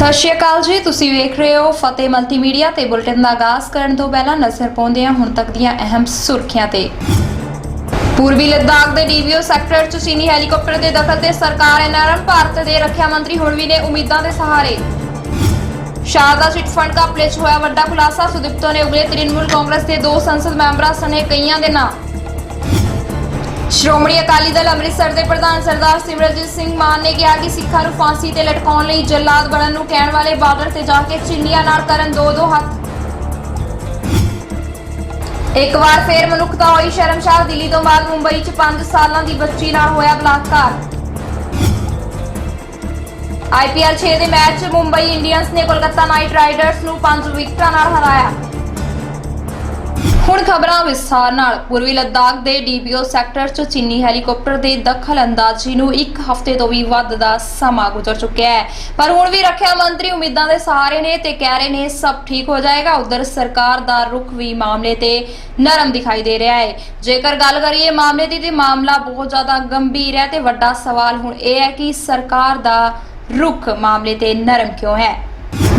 ਸਤਿ ਸ਼੍ਰੀ ਅਕਾਲ ਜੀ, ਤੁਸੀਂ ਵੇਖ ਰਹੇ ਹੋ ਫਤਿਹ ਮਲਟੀਮੀਡੀਆ ਤੇ ਬੁਲਟਨ ਦਾ ਆਗਾਜ਼ ਕਰਨ ਤੋਂ ਪਹਿਲਾਂ ਨਜ਼ਰ ਪਾਉਂਦੇ ਹਾਂ ਹੁਣ ਤੱਕ ਦੀਆਂ ਅਹਿਮ ਸੁਰਖੀਆਂ ਤੇ। ਪੂਰਬੀ ਲੱਦਾਖ ਦੇ ਡੀਵੀਓ ਸੈਕਟਰ ਚ ਚੀਨੀ ਹੈਲੀਕਾਪਟਰ ਦੇ ਦਖਲ ਤੇ ਸਰਕਾਰ ਐਨਆਰਐਮ ਭਾਰਤ ਦੇ ਰੱਖਿਆ ਮੰਤਰੀ ਹੁਣ ਵੀ ਨੇ ਉਮੀਦਾਂ ਦੇ ਸਹਾਰੇ। ਸ਼ਾਰਦਾ ਚਿਟ ਫੰਡ ਘਪਲੇ 'ਚ ਹੋਇਆ ਵੱਡਾ ਖੁਲਾਸਾ, ਸੁਦੀਪਤੋ ਨੇ ਉਗਲੇ ਤ੍ਰਿਣਮੂਲ ਕਾਂਗਰਸ ਦੇ ਦੋ ਸੰਸਦ ਮੈਂਬਰਾਂ ਸਣੇ ਕਈਆਂ ਦੇ ਨਾਂ। ਸ਼੍ਰੋਮਣੀ ਅਕਾਲੀ ਦਲ ਅੰਮ੍ਰਿਤਸਰ ਦੇ ਪ੍ਰਧਾਨ ਸਰਦਾਰ ਸਿਮਰਜੀਤ ਸਿੰਘ ਮਾਨ ਨੇ ਕਿਹਾ ਕਿ ਸਿੱਖਾਂ ਨੂੰ ਫਾਂਸੀ ਤੇ ਲਟਕਾਉਣ ਲਈ ਜਲਾਦ ਬਣਨ ਨੂੰ ਕਹਿਣ ਵਾਲੇ ਬਾਰਡਰ ਤੇ ਜਾ ਕੇ ਚਿੰਨੀਆਂ ਨਾਲ ਕਰਨ ਦੋ ਦੋ ਹੱਥ। ਇੱਕ ਵਾਰ ਫੇਰ ਮਨੁੱਖਤਾ ਹੋਈ ਸ਼ਰਮਸ਼ਾਰ ਦਿੱਲੀ ਤੋਂ ਬਾਅਦ ਮੁੰਬਈ 'ਚ 5 ਸਾਲਾਂ ਦੀ ਬੱਚੀ ਨਾਲ ਹੋਇਆ ਬਲਾਤਕਾਰ। ਆਈਪੀਐਲ 6 ਦੇ ਮੈਚ 'ਚ ਮੁੰਬਈ ਇੰਡੀਅਨਸ ਨੇ ਕੋਲਕਾਤਾ ਨਾਈਟ ਰਾਈਡਰਸ ਨੂੰ 5 ਵਿਕਟਾਂ ਨਾਲ ਹਰਾਇਆ। ਹੁਣ ਖਬਰਾਂ ਵਿਸਥਾਰ ਨਾਲ। ਪੂਰਬੀ ਲੱਦਾਖ ਦੇ ਡੀਪੀਓ ਸੈਕਟਰ 'ਚ ਚੀਨੀ ਹੈਲੀਕਾਪਟਰ ਦੇ ਦਖਲ ਅੰਦਾਜ਼ੀ ਨੂੰ ਇੱਕ ਹਫ਼ਤੇ ਤੋਂ ਵੀ ਵੱਧ ਦਾ ਸਮਾਂ ਗੁਜ਼ਰ ਚੁੱਕਿਆ ਹੈ। ਪਰ ਹੁਣ ਵੀ ਰੱਖਿਆ ਮੰਤਰੀ ਉਮੀਦਾਂ ਦੇ ਸਹਾਰੇ ਨੇ ਤੇ ਕਹਿ ਰਹੇ ਨੇ ਸਭ ਠੀਕ ਹੋ ਜਾਏਗਾ। ਉਧਰ ਸਰਕਾਰ ਦਾ ਰੁਖ ਵੀ ਮਾਮਲੇ ਤੇ ਨਰਮ ਦਿਖਾਈ ਦੇ ਰਿਹਾ ਹੈ। ਜੇਕਰ ਗੱਲ ਕਰੀਏ ਮਾਮਲੇ ਦੀ ਤੇ ਮਾਮਲਾ ਬਹੁਤ ਜ਼ਿਆਦਾ ਗੰਭੀਰ ਹੈ ਤੇ ਵੱਡਾ ਸਵਾਲ ਹੁਣ ਇਹ ਹੈ ਕਿ ਸਰਕਾਰ ਦਾ ਰੁਖ ਮਾਮਲੇ ਤੇ ਨਰਮ ਕਿਉਂ ਹੈ?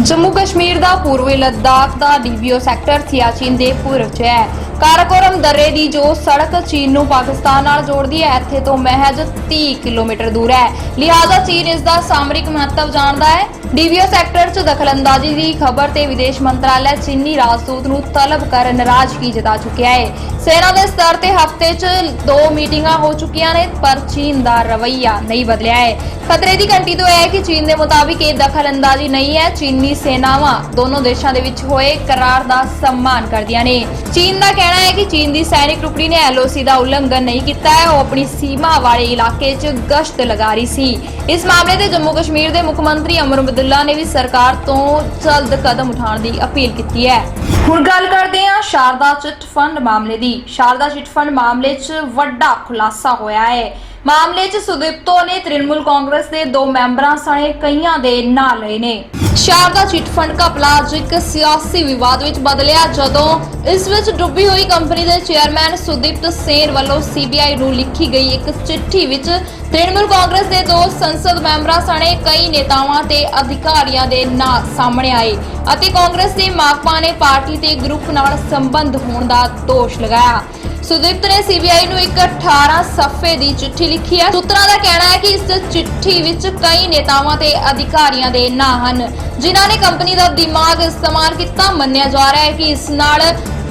ਜੰਮੂ ਕਸ਼ਮੀਰ ਦਾ ਪੂਰਬੀ ਲੱਦਾਖ ਦਾ ਡੀਬੀਓ ਸੈਕਟਰ ਸਿਆਚਿਨ ਦੇ ਪੂਰਬ 'ਚ ਹੈ। ਕਾਰਾਕੋਰਮ ਦਰੇ ਦੀ ਜੋ ਸੜਕ ਚੀਨ ਨੂੰ ਪਾਕਿਸਤਾਨ ਨਾਲ ਜੋੜਦੀ ਹੈ, ਇੱਥੇ ਤੋਂ ਮਹਿਜ 30 ਕਿਲੋਮੀਟਰ ਦੂਰ ਹੈ। ਲਿਹਾਜ਼ਾ ਚੀਨ ਇਸ ਦਾ ਸਾਮਰਿਕ ਮਹੱਤਵ ਜਾਣਦਾ ਹੈ। ਡੀਬੀਓ ਸੈਕਟਰ 'ਚ ਦਖਲਅੰਦਾਜ਼ੀ ਦੀ ਖਬਰ ਤੇ ਵਿਦੇਸ਼ ਮੰਤਰਾਲਾ ਚੀਨੀ ਰਾਜਦੂਤ ਨੂੰ ਤਲਬ ਕਰ ਨਾਰਾਜ਼ਗੀ ਜਤਾ ਚੁੱਕਿਆ ਹੈ। ਸੈਨਾ ਦੇ ਸਤਰ ਤੇ ਹਫ਼ਤੇ 'ਚ ਦੋ ਮੀਟਿੰਗਾਂ ਹੋ ਚੁੱਕੀਆਂ ਨੇ, ਪਰ ਚੀਨ ਦਾ ਰਵੱਈਆ ਨਹੀਂ ਬਦਲਿਆ ਹੈ। ਖਤਰੇ ਦੀ ਘੰਟੀ ਤੋਂ ਇਹ ਹੈ ਕਿ ਚੀਨ ਦੇ ਮੁਤਾਬਿਕ ਇਹ ਦਖਲਅੰਦਾਜ਼ੀ ਨਹੀਂ ਹੈ। ਚੀਨੀ ਸੈਨਾਵਾਂ ਦੋਨੋਂ ਦੇਸ਼ਾਂ ਦੇ ਵਿੱਚ ਹੋਏ ਕਰਾਰ ਦਾ ਸਨਮਾਨ ਕਰਦੀਆਂ ਨੇ। ਚੀਨ ਦਾ ਕਹਿਣਾ ਹੈ ਕਿ ਚੀਨ ਦੀ ਸੈਨਿਕ ਟੁਕੜੀ ਨੇ ਐਲਓਸੀ ਦਾ ਉਲੰਘਣ ਨਹੀਂ ਕੀਤਾ ਹੈ, ਉਹ ਆਪਣੀ ਸੀਮਾ ਵਾਲੇ ਇਲਾਕੇ 'ਚ ਗਸ਼ਤ ਲਗਾ ਰਹੀ ਸੀ। ਇਸ ਮਾਮਲੇ ਤੇ ਜੰਮੂ ਕਸ਼ਮੀਰ ਦੇ ਮੁੱਖ ਮੰਤਰੀ ਅਮਰ ਅਬਦੁੱਲਾ ਨੇ ਵੀ ਸਰਕਾਰ ਤੋਂ ਜਲਦ ਕਦਮ ਉਠਾਉਣ ਦੀ ਅਪੀਲ ਕੀਤੀ ਹੈ। ਹੁਣ ਗੱਲ ਕਰਦੇ ਹਾਂ ਸ਼ਾਰਦਾ ਚਿੱਟ ਫੰਡ ਮਾਮਲੇ ਦੀ। ਸ਼ਾਰਦਾ ਚਿੱਟ ਫੰਡ ਮਾਮਲੇ 'ਚ ਵੱਡਾ ਖੁਲਾਸਾ ਹੋਇਆ ਹੈ। ਮਾਮਲੇ 'ਚ ਸੁਦੀਪਤੋ ਨੇ ਤ੍ਰਿਣਮੂਲ ਕਾਂਗਰਸ ਦੇ ਦੋ ਮੈਂਬਰਾਂ ਸਣੇ ਕਈਆਂ ਦੇ ਨਾਂ ਲਏ ਨੇ। ਸ਼ਾਰਦਾ ਚਿੱਟ ਘਪਲਾ ਅੱਜ ਇੱਕ ਸਿਆਸੀ ਵਿਵਾਦ ਵਿੱਚ ਬਦਲਿਆ। ਜਦੋਂ ਇਸ ਵਿੱਚ ਡੁੱਬੀ ਹੋਈ ਕੰਪਨੀ ਦੇ ਚੇਅਰਮੈਨ ਸੁਦੀਪਤ ਸੇਨ ਵੱਲੋਂ ਸੀਬੀਆਈ ਨੂੰ ਲਿਖੀ ਗਈ ਇੱਕ ਚਿੱਠੀ ਵਿੱਚ, ਤ੍ਰਿਣਮੂਲ ਕਾਂਗਰਸ ਦੇ ਦੋ ਸੰਸਦ ਮੈਂਬਰਾਂ ਸਣੇ ਕਈ ਨੇਤਾਵਾਂ ਤੇ ਅਧਿਕਾਰੀਆਂ ਦੇ ਨਾਂ ਸਾਹਮਣੇ ਆਏ ਅਤੇ ਕਾਂਗਰਸ ਦੇ ਮਾਕਪਾ ਨੇ ਪਾਰਟੀ ਤੇ ਗਰੁੱਪ ਨਾਲ ਸੰਬੰਧ ਹੋਣ ਦਾ ਦੋਸ਼ ਲਗਾਇਆ। ਸੁਦੀਪਤ ਨੇ ਸੀਬੀਆਈ ਨੂੰ ਇੱਕ 18 ਸਫ਼ੇ ਦੀ ਚਿੱਠੀ ਲਿਖੀ ਹੈ। ਸੂਤਰਾਂ ਦਾ ਕਹਿਣਾ ਹੈ ਕਿ ਇਸ ਚਿੱਠੀ ਵਿੱਚ ਕਈ ਨੇਤਾਵਾਂ ਤੇ ਅਧਿਕਾਰੀਆਂ ਦੇ ਨਾਂ ਹਨ, ਜਿਨ੍ਹਾਂ ਨੇ ਕੰਪਨੀ ਦਾ ਦਿਮਾਗ ਇਸਤੇਮਾਲ ਕੀਤਾ। ਮੰਨਿਆ ਜਾ ਰਿਹਾ ਹੈ ਕਿ ਇਸ ਨਾਲ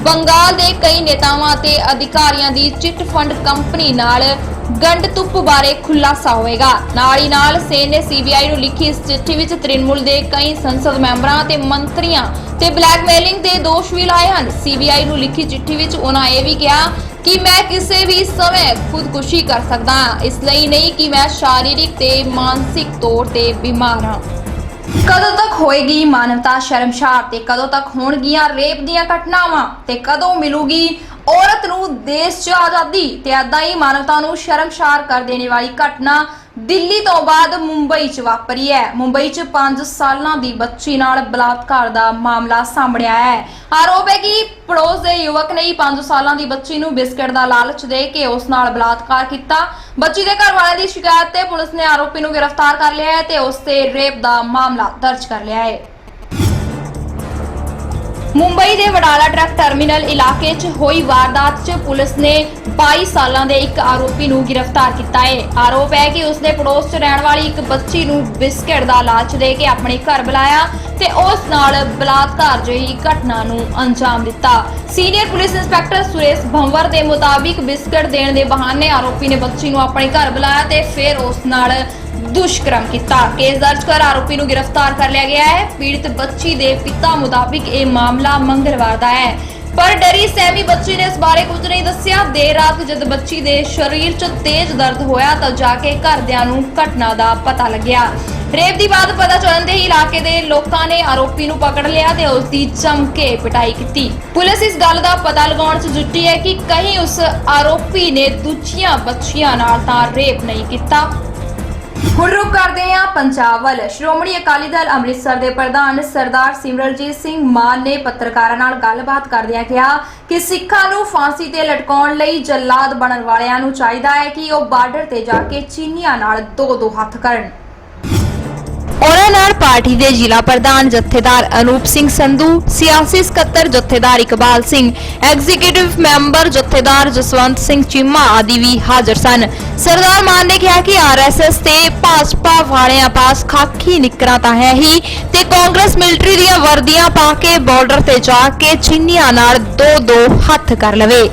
ਬੰਗਾਲ ਦੇ ਕਈ ਨੇਤਾਵਾਂ ਤੇ ਅਧਿਕਾਰੀਆਂ ਦੀ ਚਿੱਟ ਫੰਡ ਕੰਪਨੀ ਨਾਲ ਗੰਢ ਤੁੱਪ ਬਾਰੇ ਖੁਲਾਸਾ ਹੋਵੇਗਾ। ਨਾਲ ਹੀ ਨਾਲ ਸੇਨ ਨੇ ਸੀਬੀਆਈ ਨੂੰ ਲਿਖੀ ਇਸ ਚਿੱਠੀ ਵਿੱਚ ਤ੍ਰਿਣਮੂਲ ਦੇ ਕਈ ਸੰਸਦ ਮੈਂਬਰਾਂ ਤੇ ਮੰਤਰੀਆਂ ਤੇ ਬਲੈਕਮੇਲਿੰਗ ਦੇ ਦੋਸ਼ ਵੀ ਲਾਏ ਹਨ। ਸੀਬੀਆਈ ਨੂੰ ਲਿਖੀ ਚਿੱਠੀ ਵਿੱਚ ਉਹਨਾਂ ਇਹ ਵੀ ਕਿਹਾ ਕਿ ਮੈਂ ਕਿਸੇ ਵੀ ਸਮੇਂ ਖੁਦਕੁਸ਼ੀ ਕਰ ਸਕਦਾ ਹਾਂ ਇਸ ਲਈ ਨਹੀਂ ਕਿ ਮੈਂ ਸ਼ਾਰੀਰਿਕ ਤੇ ਮਾਨਸਿਕ ਤੌਰ ਤੇ ਬਿਮਾਰ ਹਾਂ। ਕਦੋਂ ਤੱਕ ਹੋਏਗੀ ਮਾਨਵਤਾ ਸ਼ਰਮਸ਼ਾਰ ਤੇ ਕਦੋਂ ਤੱਕ ਹੋਣਗੀਆਂ ਰੇਪ ਦੀਆਂ ਘਟਨਾਵਾਂ ਤੇ ਕਦੋਂ ਮਿਲੂਗੀ ਔਰਤ ਨੂੰ ਦੇਸ਼ 'ਚ ਆਜ਼ਾਦੀ ਤੇ ਏਦਾਂ ਹੀ ਮਾਨਵਤਾ ਨੂੰ ਸ਼ਰਮਸ਼ਾਰ ਕਰ ਦੇਣ ਵਾਲੀ ਘਟਨਾ ਦਿੱਲੀ ਤੋਂ ਬਾਅਦ ਮੁੰਬਈ 'ਚ ਵਾਪਰੀ ਹੈ। ਮੁੰਬਈ 'ਚ 5 ਸਾਲਾਂ ਦੀ ਬੱਚੀ ਨਾਲ ਬਲਾਤਕਾਰ ਦਾ ਮਾਮਲਾ ਸਾਹਮਣੇ ਆਇਆ ਹੈ। ਆਰੋਪ ਹੈ ਕਿ ਪੜੋਸ ਦੇ ਯੁਵਕ ਨੇ ਹੀ 5 ਸਾਲਾਂ ਦੀ ਬੱਚੀ ਨੂੰ ਬਿਸਕਟ ਦਾ ਲਾਲਚ ਦੇ ਕੇ ਉਸ ਨਾਲ ਬਲਾਤਕਾਰ ਕੀਤਾ। ਬੱਚੀ ਦੇ ਘਰ ਵਾਲਿਆਂ ਦੀ ਸ਼ਿਕਾਇਤ ਤੇ ਪੁਲਿਸ ਨੇ ਆਰੋਪੀ ਨੂੰ ਗ੍ਰਿਫਤਾਰ ਕਰ ਲਿਆ ਹੈ ਤੇ ਉਸ ਤੇ ਰੇਪ ਦਾ ਮਾਮਲਾ ਦਰਜ ਕਰ ਲਿਆ ਹੈ। ਮੁੰਬਈ ਦੇ ਵਡਾਲਾ ਟਰੱਕ ਟਰਮੀਨਲ ਇਲਾਕੇ 'ਚ ਹੋਈ ਵਾਰਦਾਤ 'ਚ ਪੁਲਿਸ ਨੇ 22 ਸਾਲਾਂ ਦੇ ਇੱਕ ਆਰੋਪੀ ਨੂੰ ਗ੍ਰਿਫਤਾਰ ਕੀਤਾ ਹੈ। ਆਰੋਪ ਹੈ ਕਿ ਉਸਨੇ ਪੜੋਸ 'ਚ ਰਹਿਣ ਵਾਲੀ ਇੱਕ ਬੱਚੀ ਨੂੰ ਬਿਸਕਟ ਦਾ ਲਾਲਚ ਦੇ ਕੇ ਆਪਣੇ ਘਰ ਬੁਲਾਇਆ ਤੇ ਉਸ ਨਾਲ ਬਲਾਤਕਾਰ ਜਿਹੀ ਘਟਨਾ ਨੂੰ ਅੰਜਾਮ ਦਿੱਤਾ। Senior police inspector Suresh Bhanwar ਦੇ ਮੁਤਾਬਿਕ ਬਿਸਕਟ ਦੇਣ ਦੇ ਬਹਾਨੇ ਆਰੋਪੀ ਨੇ ਬੱਚੀ ਨੂੰ ਆਪਣੇ ਘਰ ਬੁਲਾਇਆ ਤੇ ਫਿਰ ਉਸ ਨਾਲ ਦੁਸ਼ਕਰਮ ਕੀਤਾ। ਕੇਸ ਦਰਜ ਕਰ ਆਰੋਪੀ ਨੂੰ ਗ੍ਰਿਫਤਾਰ ਕਰ ਲਿਆ ਗਿਆ ਹੈ। ਪੀੜਤ ਬੱਚੀ ਦੇ ਪਿਤਾ ਮੁਤਾਬਿਕ ਇਹ ਮਾਮਲਾ ਮੰਗਲਵਾਰ ਦਾ ਹੈ। ਪਰ ਡਰੀ ਸਹਿਮੀ ਬੱਚੀ ਨੇ ਇਸ ਬਾਰੇ ਕੁਝ ਨਹੀਂ ਦੱਸਿਆ। ਦੇਰ ਰਾਤ ਜਦ ਬੱਚੀ ਦੇ ਸਰੀਰ 'ਚ ਤੇਜ਼ ਦਰਦ ਹੋਇਆ ਤਾਂ ਜਾ ਕੇ ਘਰਦਿਆਂ ਨੂੰ ਘਟਨਾ ਦਾ ਪਤਾ ਲੱਗਿਆ। ਰੇਪ ਦੀ ਬਾਤ ਪਤਾ ਚੱਲਣ ਦੇ ਹੀ ਇਲਾਕੇ ਦੇ ਲੋਕਾਂ ਨੇ ਆਰੋਪੀ ਨੂੰ ਪਕੜ ਲਿਆ ਤੇ ਉਸ ਦੀ ਚਮਕੇ ਪਿਟਾਈ ਕੀਤੀ। ਪੁਲਿਸ ਇਸ ਗੱਲ ਦਾ ਪਤਾ ਲਗਾਉਣ 'ਚ ਜੁਟੀ ਹੈ ਕਿ ਕਹੀਂ ਉਸ ਆਰੋਪੀ ਨੇ ਦੂਜੀਆਂ ਬੱਚੀਆਂ ਨਾਲ ਤਾਂ ਰੇਪ ਨਹੀਂ ਕੀਤਾ। ਹੁਣ ਰੁਕ ਕਰਦੇ ਹਾਂ ਪੰਜਾਬ ਵੱਲ। ਸ਼੍ਰੋਮਣੀ ਅਕਾਲੀ ਦਲ ਅੰਮ੍ਰਿਤਸਰ ਦੇ ਪ੍ਰਧਾਨ ਸਰਦਾਰ ਸਿਮਰਨਜੀਤ ਸਿੰਘ ਮਾਨ ਨੇ ਪੱਤਰਕਾਰਾਂ ਨਾਲ ਗੱਲਬਾਤ ਕਰਦਿਆਂ ਕਿਹਾ ਕਿ ਸਿੱਖਾਂ ਨੂੰ ਫਾਂਸੀ ਤੇ ਲਟਕਾਉਣ ਲਈ ਜੱਲਾਦ ਬਣਨ ਵਾਲਿਆਂ ਨੂੰ ਚਾਹੀਦਾ ਹੈ ਕਿ ਉਹ ਬਾਰਡਰ ਤੇ ਜਾ ਕੇ ਚੀਨੀਆਂ ਨਾਲ ਦੋ ਦੋ ਹੱਥ ਕਰਨ। ਉਹਨਾਂ ਨਾਲ ਪਾਰਟੀ ਦੇ ਜ਼ਿਲ੍ਹਾ ਪ੍ਰਧਾਨ ਜਥੇਦਾਰ ਅਨੂਪ ਸਿੰਘ ਸੰਧੂ, ਸਿਆਸੀ ਸਕੱਤਰ ਜਥੇਦਾਰ ਇਕਬਾਲ ਸਿੰਘ, ਐਗਜ਼ੀਕਿਊਟਿਵ ਮੈਂਬਰ ਜਥੇਦਾਰ ਜਸਵੰਤ ਸਿੰਘ ਚੀਮਾ ਆਦਿ ਵੀ ਹਾਜ਼ਰ ਸਨ। ਸਰਦਾਰ ਮਾਨ ਨੇ ਕਿਹਾ ਕਿ ਆਰਐਸਐਸ ਤੇ ਭਾਜਪਾ ਵਾਲਿਆਂ ਪਾਸ ਖਾਕੀ ਨਿਕਰਾਂ ਤਾਂ ਹੈ ਹੀ ਤੇ ਕਾਂਗਰਸ ਮਿਲਟਰੀ ਦੀਆਂ ਵਰਦੀਆਂ ਪਾ ਕੇ ਬਾਰਡਰ ਤੇ ਜਾ ਕੇ ਚੀਨੀਆਂ ਨਾਲ ਦੋ ਦੋ ਹੱਥ ਕਰ ਲਵੇ।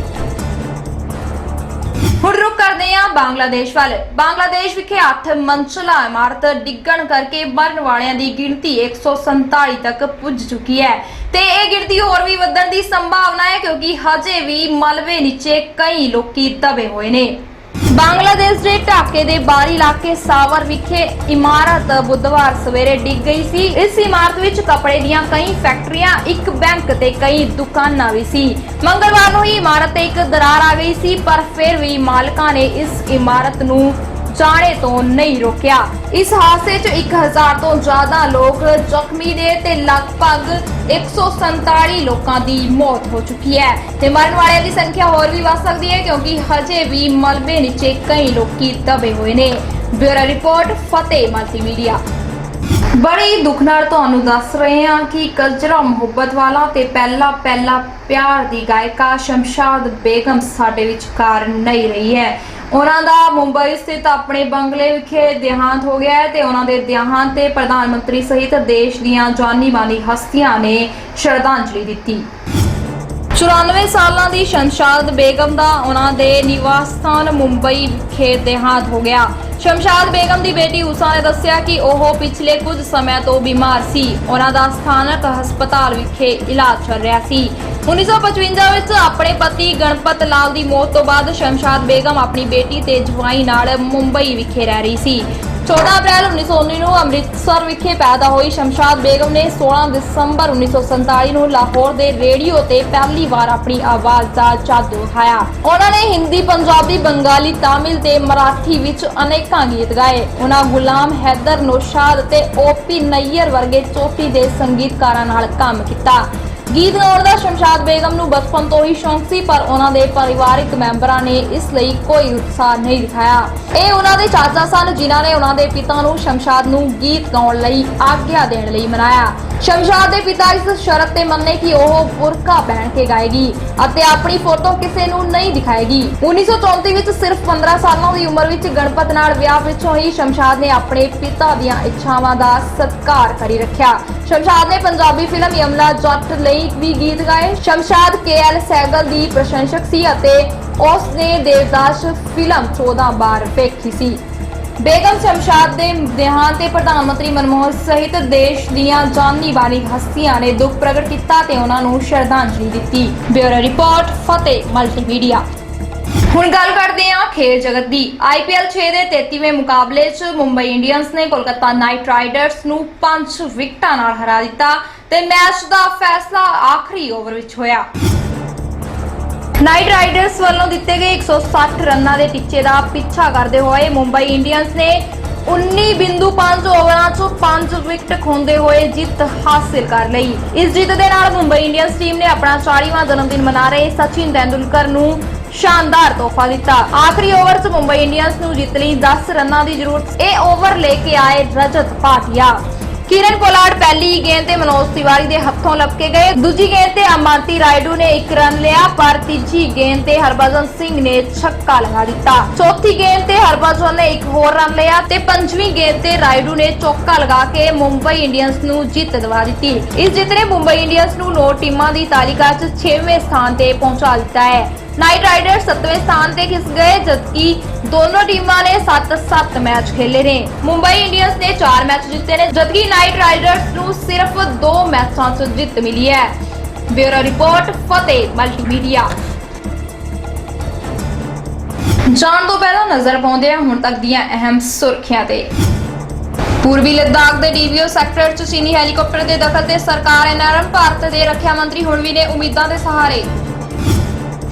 ਹੁਣ ਰੁਕ ਕਰਦੇ ਹਾਂ ਬੰਗਲਾਦੇਸ਼ ਵੱਲ। ਬੰਗਲਾਦੇਸ਼ ਵਿਖੇ 8 ਮੰਜ਼ਲਾ ਇਮਾਰਤ ਡਿੱਗਣ ਕਰਕੇ ਮਰਨ ਵਾਲਿਆਂ ਦੀ ਗਿਣਤੀ 147 ਤੱਕ ਪੁੱਜ ਚੁੱਕੀ ਹੈ। ਤੇ ਇਹ ਗਿਣਤੀ ਹੋਰ ਵੀ ਵਧਣ ਦੀ ਸੰਭਾਵਨਾ ਹੈ ਕਿਉਂਕਿ ਹਜੇ ਵੀ ਮਲਬੇ ਨੀਚੇ ਕਈ ਲੋਕੀ ਦਬੇ ਹੋਏ ਨੇ। ਬੰਗਲਾਦੇਸ਼ ਦੇ ਢਾਕੇ ਦੇ ਬਾਹਰੀ ਇਲਾਕੇ ਸਾਵਰ ਵਿਖੇ ਇਮਾਰਤ ਬੁੱਧਵਾਰ ਸਵੇਰੇ ਡਿੱਗ ਗਈ ਸੀ। ਇਸ ਇਮਾਰਤ ਵਿੱਚ ਕੱਪੜੇ ਦੀਆਂ ਕਈ ਫੈਕਟਰੀਆਂ, ਇੱਕ ਬੈਂਕ ਤੇ ਕਈ ਦੁਕਾਨਾਂ ਵੀ ਸੀ। ਮੰਗਲਵਾਰ ਨੂੰ ਹੀ ਇਮਾਰਤ ਤੇ ਇੱਕ ਦਰਾਰ ਆ ਗਈ ਸੀ, ਪਰ ਫਿਰ ਵੀ ਮਾਲਕਾਂ ਨੇ ਇਸ ਇਮਾਰਤ ਨੂੰ ਜਾਣੇ ਤੋਂ ਨਹੀਂ ਰੋਕਿਆ। ਇਸ ਹਾਦਸੇ 'ਚ 1000 ਤੋਂ ਜ਼ਿਆਦਾ ਲੋਕ ਜ਼ਖਮੀ ਨੇ ਤੇ ਲਗਭਗ 147 ਲੋਕਾਂ ਦੀ ਮੌਤ ਹੋ ਚੁੱਕੀ ਹੈ। ਤੇ ਮਰਨ ਵਾਲਿਆਂ ਦੀ ਸੰਖਿਆ ਹੋਰ ਵੀ ਵੱਧ ਸਕਦੀ ਹੈ ਕਿਉਂਕਿ ਹਜੇ ਵੀ ਮਲਬੇ ਨੀਚੇ ਕਈ ਲੋਕੀ ਦਬੇ ਹੋਏ ਨੇ। ਬਿਊਰੋ ਰਿਪੋਰਟ, ਫਤਿਹ ਮਲਟੀਮੀਡੀਆ ਬੜੀ ਦੁੱਖ ਨਾਲ ਤੁਹਾਨੂੰ ਦੱਸ ਰਹੇ ਹਾਂ ਕਿ ਕਲਚਰਾ, ਮੁਹੱਬਤ ਵਾਲਾ ਤੇ ਪਹਿਲਾ ਪਹਿਲਾ ਪਿਆਰ ਦੀ ਗਾਇਕਾ ਸ਼ਮਸ਼ਾਦ ਬੇਗਮ ਸਾਡੇ ਵਿਚਕਾਰ ਨਹੀਂ ਰਹੀ ਹੈ। ਉਹਨਾਂ ਦਾ ਮੁੰਬਈ ਸਥਿਤ ਆਪਣੇ ਬੰਗਲੇ ਵਿਖੇ ਦੇਹਾਂਤ ਹੋ ਗਿਆ ਹੈ ਤੇ ਉਹਨਾਂ ਦੇ ਦੇਹਾਂਤ ਤੇ ਪ੍ਰਧਾਨ ਮੰਤਰੀ ਸਹਿਤ ਦੇਸ਼ ਦੀਆਂ ਜਾਨੀ ਮਾਨੀ ਹਸਤੀਆਂ ਨੇ ਸ਼ਰਧਾਂਜਲੀ ਦਿੱਤੀ। 94 ਸਾਲਾਂ ਦੀ ਸ਼ਮਸ਼ਾਦ ਬੇਗਮ ਦਾ ਉਹਨਾਂ ਦੇ ਨਿਵਾਸ ਸਥਾਨ ਮੁੰਬਈ ਵਿਖੇ ਦੇਹਾਂਤ ਹੋ ਗਿਆ। ਸ਼ਮਸ਼ਾਦ ਬੇਗਮ ਦੀ ਬੇਟੀ ਉਸਾ ਨੇ ਦੱਸਿਆ ਕਿ ਉਹ ਪਿਛਲੇ ਕੁਝ ਸਮੇਂ ਤੋਂ ਬਿਮਾਰ ਸੀ। ਉਹਨਾਂ ਦਾ ਸਥਾਨਕ ਹਸਪਤਾਲ ਵਿਖੇ ਇਲਾਜ ਚੱਲ ਰਿਹਾ ਸੀ। 1955 ਵਿੱਚ ਆਪਣੇ ਪਤੀ ਗਣਪਤ ਲਾਲ ਦੀ ਮੌਤ ਤੋਂ ਬਾਅਦ ਸ਼ਮਸ਼ਾਦ ਬੇਗਮ ਆਪਣੀ ਬੇਟੀ ਤੇ ਜਵਾਈ ਨਾਲ ਮੁੰਬਈ ਵਿਖੇ ਰਹਿ ਰਹੀ ਸੀ। 14 ਅਪ੍ਰੈਲ 1919 ਨੂੰ ਅੰਮ੍ਰਿਤਸਰ ਵਿਖੇ ਪੈਦਾ ਹੋਈ ਸ਼ਮਸ਼ਾਦ ਬੇਗਮ ਨੇ 16 ਦਸੰਬਰ 1947 ਨੂੰ ਲਾਹੌਰ ਦੇ ਰੇਡੀਓ ਤੇ ਪਹਿਲੀ ਵਾਰ ਆਪਣੀ ਆਵਾਜ਼ ਦਾ ਜਾਦੂ ਦਿਖਾਇਆ। ਉਹਨਾਂ ਨੇ ਹਿੰਦੀ, ਪੰਜਾਬੀ, ਬੰਗਾਲੀ, ਤਾਮਿਲ ਤੇ ਮਰਾਠੀ ਵਿੱਚ ਅਨੇਕਾਂ ਗੀਤ ਗਾਏ। ਉਹਨਾਂ ਗੁਲਾਮ ਹੈਦਰ ਨੋਸ਼ਾਦ ਤੇ ਓਪੀ ਨਈਅਰ ਵਰਗੇ ਚੋਟੀ ਦੇ ਸੰਗੀਤਕਾਰਾਂ ਨਾਲ ਕੰਮ ਕੀਤਾ। ਗੀਤ ਗਾਉਣ ਦਾ ਸ਼ਮਸ਼ਾਦ ਬੇਗਮ ਨੂੰ ਬਚਪਨ ਤੋਂ ਹੀ ਸ਼ੌਂਕ ਸੀ, ਪਰ ਉਹਨਾਂ ਦੇ ਪਰਿਵਾਰਕ ਮੈਂਬਰਾਂ ਨੇ ਇਸ ਲਈ ਕੋਈ ਉਤਸ਼ਾਹ ਨਹੀਂ ਦਿਖਾਇਆ। ਇਹ ਉਹਨਾਂ ਦੇ ਚਾਚਾ ਸਨ, ਜਿਨ੍ਹਾਂ ਨੇ ਉਹਨਾਂ ਦੇ ਪਿਤਾ ਨੂੰ ਸ਼ਮਸ਼ਾਦ ਨੂੰ ਗੀਤ ਗਾਉਣ ਲਈ ਆਗਿਆ ਦੇਣ ਲਈ ਮਨਾਇਆ। ਸ਼ਮਸ਼ਾਦ ਦੇ ਪਿਤਾ ਇਸ ਸ਼ਰਤ ਤੇ ਮੰਨੇ ਕਿ ਉਹ ਬੁਰਕਾ ਪਹਿਨ ਕੇ ਗਾਏਗੀ ਅਤੇ ਆਪਣੀ ਫੋਟੋ ਕਿਸੇ ਨੂੰ ਨਹੀਂ ਦਿਖਾਏਗੀ। 1934 ਵਿੱਚ ਸਿਰਫ 15 ਸਾਲਾਂ ਦੀ ਉਮਰ ਵਿੱਚ ਗਣਪਤ ਨਾਲ ਵਿਆਹ ਵਿੱਚੋਂ ਹੀ ਸ਼ਮਸ਼ਾਦ ਨੇ ਆਪਣੇ ਪਿਤਾ ਦੀਆਂ ਇੱਛਾਵਾਂ ਦਾ ਸਤਿਕਾਰ ਕਰੀ ਰੱਖਿਆ। ਸ਼ਮਸ਼ਾਦ ਨੇ ਪੰਜਾਬੀ ਫਿਲਮ ਯਮਲਾ ਜੱਟ ਲਈ ਵੀ ਗੀਤ ਗਾਏ। ਸ਼ਮਸ਼ਾਦ ਕੇਐਲ ਸੈਗਲ ਦੀ ਪ੍ਰਸ਼ੰਸਕ ਸੀ ਅਤੇ ਉਸ ਨੇ ਦੇਵਦਾਸ ਫਿਲਮ 14 ਵਾਰ ਵੇਖੀ ਸੀ। ਬੇਗਮ ਸ਼ਮਸ਼ਾਦ ਦੇ ਦੇਹਾਂਤ ਤੇ ਪ੍ਰਧਾਨ ਮੰਤਰੀ ਮਨਮੋਹਨ ਸਹਿਤ ਦੇਸ਼ ਦੀਆਂ ਜਾਨੀ ਬਾਨੀ ਹਸਤੀਆਂ ਨੇ ਦੁੱਖ ਪ੍ਰਗਟ ਕੀਤਾ ਤੇ ਉਹਨਾਂ ਨੂੰ ਸ਼ਰਧਾਂਜਲੀ ਦਿੱਤੀ। Bureau report, Fateh, multimedia. ਹੁਣ ਗੱਲ ਕਰਦੇ ਹਾਂ ਖੇਡ ਜਗਤ ਦੀ। IPL 6 ਦੇ 33ਵੇਂ ਮੁਕਾਬਲੇ 'ਚ ਮੁੰਬਈ ਇੰਡੀਅਨਸ ਨੇ ਕੋਲਕਾਤਾ ਨਾਈਟ ਰਾਈਡਰਸ ਨੂੰ 5 ਵਿਕਟਾਂ ਨਾਲ ਹਰਾ ਦਿੱਤਾ ਤੇ ਮੈਚ ਦਾ ਫੈਸਲਾ ਆਖਰੀ ਓਵਰ ਵਿੱਚ ਹੋਇਆ। ਨਾਈਟ ਰਾਈਡਰਸ ਵੱਲੋਂ ਦਿੱਤੇ ਗਏ 160 ਰਨਾਂ ਦੇ ਟੀਚੇ ਦਾ ਪਿੱਛਾ ਕਰਦੇ ਹੋਏ ਮੁੰਬਈ ਇੰਡੀਅਨਸ ਨੇ 19.5 ਓਵਰਾਂ 'ਚੋਂ 5 ਵਿਕਟ ਖੋਂਦੇ ਹੋਏ ਜਿੱਤ ਹਾਸਿਲ ਕਰ ਲਈ। ਇਸ ਜਿੱਤ ਦੇ ਨਾਲ ਮੁੰਬਈ ਇੰਡੀਅਨਸ ਟੀਮ ਨੇ ਆਪਣਾ 40ਵਾਂ ਜਨਮ ਦਿਨ ਮਨਾ ਰਹੇ ਸਚਿਨ ਤੈਂਦੁਲਕਰ ਨੂੰ ਸ਼ਾਨਦਾਰ ਤੋਹਫਾ ਦਿੱਤਾ। ਆਖਰੀ ਓਵਰ 'ਚ ਮੁੰਬਈ ਇੰਡੀਅਨਸ ਨੂੰ ਜਿੱਤ ਲਈ 10 ਰਨਾਂ ਦੀ ਜ਼ਰੂਰਤ। ਇਹ ਓਵਰ ਲੈ ਕੇ ਆਏ ਰਜਤ ਪਾਟਿਆ ਕਿਰਨ ਕੋਲਾੜ ਪਹਿਲੀ ਗੇਂਦ ਤੇ ਮਨੋਜ ਤਿਵਾਰੀ ਦੇ ਹੱਥੋਂ ਲਪਕੇ ਗਏ। ਦੂਜੀ ਗੇਂਦ ਤੇ ਅਮਰਤੀ ਰਾਇਡੂ ਨੇ ਇੱਕ ਰਨ ਲਿਆ, ਪਰ ਤੀਜੀ ਗੇਂਦ ਤੇ ਹਰਭਜਨ ਸਿੰਘ ਨੇ ਛੱਕਾ ਲਗਾ ਦਿੱਤਾ। ਚੌਥੀ ਗੇਂਦ ਤੇ ਹਰਭਜਨ ਨੇ ਇੱਕ ਹੋਰ ਰਨ ਲਿਆ ਤੇ ਪੰਜਵੀਂ ਗੇਂਦ ਤੇ ਰਾਇਡੂ ਨੇ ਚੌਕਾ ਲਗਾ ਕੇ ਮੁੰਬਈ ਇੰਡੀਅਨਸ ਨੂੰ ਜਿੱਤ ਦਿਵਾ ਦਿੱਤੀ। ਇਸ ਜਿੱਤ ਨੇ ਮੁੰਬਈ ਇੰਡੀਅਨਸ ਨੂੰ ਨੌ ਟੀਮਾਂ ਦੀ ਤਾਲਿਕਾ 'ਚ 6ਵੇਂ ਸਥਾਨ ਤੇ ਪਹੁੰਚਾ ਦਿੱਤਾ ਹੈ। ਨਾਈਟ ਰਾਈਡਰਸ 7ਵੇਂ ਸਥਾਨ ਤੇ ਖਿਸ ਗਏ, ਜਦਕਿ ਦੋਨੋਂ ਟੀਮਾਂ ਨੇ 7-7 ਮੈਚ ਖੇਲੇ ਨੇ। ਮੁੰਬਈ ਇੰਡੀਅਨਸ ਨੇ 4 ਮੈਚ ਜਿੱਤੇ ਨੇ, ਜਦਕਿ ਨਾਈਟ ਰਾਈਡਰਸ ਨੂੰ ਸਿਰਫ 2 ਮੈਚਾਂ 'ਚ ਜਿੱਤ ਮਿਲੀ ਹੈ। Bureau report, Fateh, multimedia. ਜਾਣ ਤੋਂ ਪਹਿਲਾਂ ਨਜ਼ਰ ਪਾਉਂਦੇ ਹਾਂ ਹੁਣ ਤੱਕ ਦੀਆਂ ਅਹਿਮ ਸੁਰਖੀਆਂ ਤੇ। ਪੂਰਬੀ ਲੱਦਾਖ ਦੇ ਡੀਵੀਓ ਸੈਕਟਰ 'ਚ ਚੀਨੀ ਹੈਲੀਕਾਪਟਰ ਦੇ ਦਖਲ ਤੇ ਸਰਕਾਰ ਐਨਆਰਐਮ ਭਾਰਤ ਦੇ ਰੱਖਿਆ ਮੰਤਰੀ ਹੁਣ ਵੀ ਨੇ ਉਮੀਦਾਂ ਦੇ ਸਹਾਰੇ।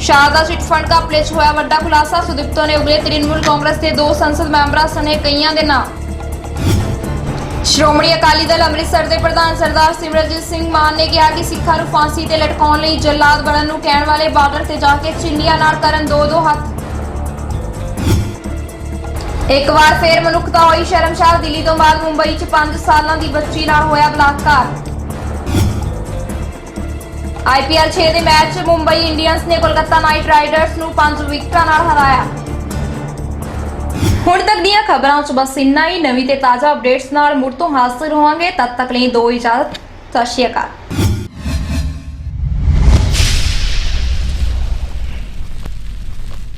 ਸ਼ਾਰਦਾ ਚਿਟ ਫੰਡ ਘਪਲੇ 'ਚ ਹੋਇਆ। ਵੱਡਾ ਖੁਲਾਸਾ ਸੁਦੀਪਤੋ ਨੇ ਉਗਲੇ ਤ੍ਰਿਣਮੂਲ ਕਾਂਗਰਸ ਦੇ ਦੋ ਸੰਸਦ ਮੈਂਬਰਾਂ ਸਣੇ ਕਈਆਂ ਦੇ ਨਾਂ। ਸ਼੍ਰੋਮਣੀ ਅਕਾਲੀ ਦਲ ਅੰਮ੍ਰਿਤਸਰ ਦੇ ਪ੍ਰਧਾਨ ਸਰਦਾਰ ਸਿਮਰਜੀਤ ਸਿੰਘ ਮਾਨ ਨੇ ਕਿਹਾ ਕਿ ਸਿੱਖਾਂ ਨੂੰ ਫਾਂਸੀ ਤੇ ਲਟਕਾਉਣ ਲਈ ਜੱਲਾਦ ਬਣਨ ਨੂੰ ਕਹਿਣ ਵਾਲੇ ਬਾਰਡਰ ਤੇ ਜਾ ਕੇ ਚਿੰਨੀਆਂ ਨਾਲ ਕਰਨ ਦੋ ਦੋ ਹੱਥ। ਇੱਕ ਵਾਰ ਫੇਰ ਮਨੁੱਖਤਾ ਹੋਈ ਸ਼ਰਮਸ਼ਾਰ ਦਿੱਲੀ ਤੋਂ ਬਾਅਦ ਮੁੰਬਈ 'ਚ 5 ਸਾਲਾਂ ਦੀ ਬੱਚੀ ਨਾਲ ਹੋਇਆ ਬਲਾਤਕਾਰ। ਆਈਪੀਐਲ 6 ਦੇ ਮੈਚ 'ਚ ਮੁੰਬਈ ਇੰਡੀਅਨਸ ਨੇ ਕੋਲਕਾਤਾ ਨਾਈਟ ਰਾਈਡਰਸ ਨੂੰ 5 ਵਿਕਟਾਂ ਨਾਲ ਹਰਾਇਆ। ਹੁਣ ਤੱਕ ਦੀਆਂ ਖਬਰਾਂ 'ਚ ਬਸ ਇੰਨਾ ਹੀ। ਨਵੀਂ ਤੇ ਤਾਜ਼ਾ ਅਪਡੇਟਸ ਨਾਲ ਮੁੜ ਤੋਂ ਹਾਜ਼ਰ ਹੋਵਾਂਗੇ। ਤਦ ਤੱਕ ਲਈ ਦੋ ਇਜਾਜ਼ਤ। ਸਤਿ ਸ਼੍ਰੀ ਅਕਾਲ।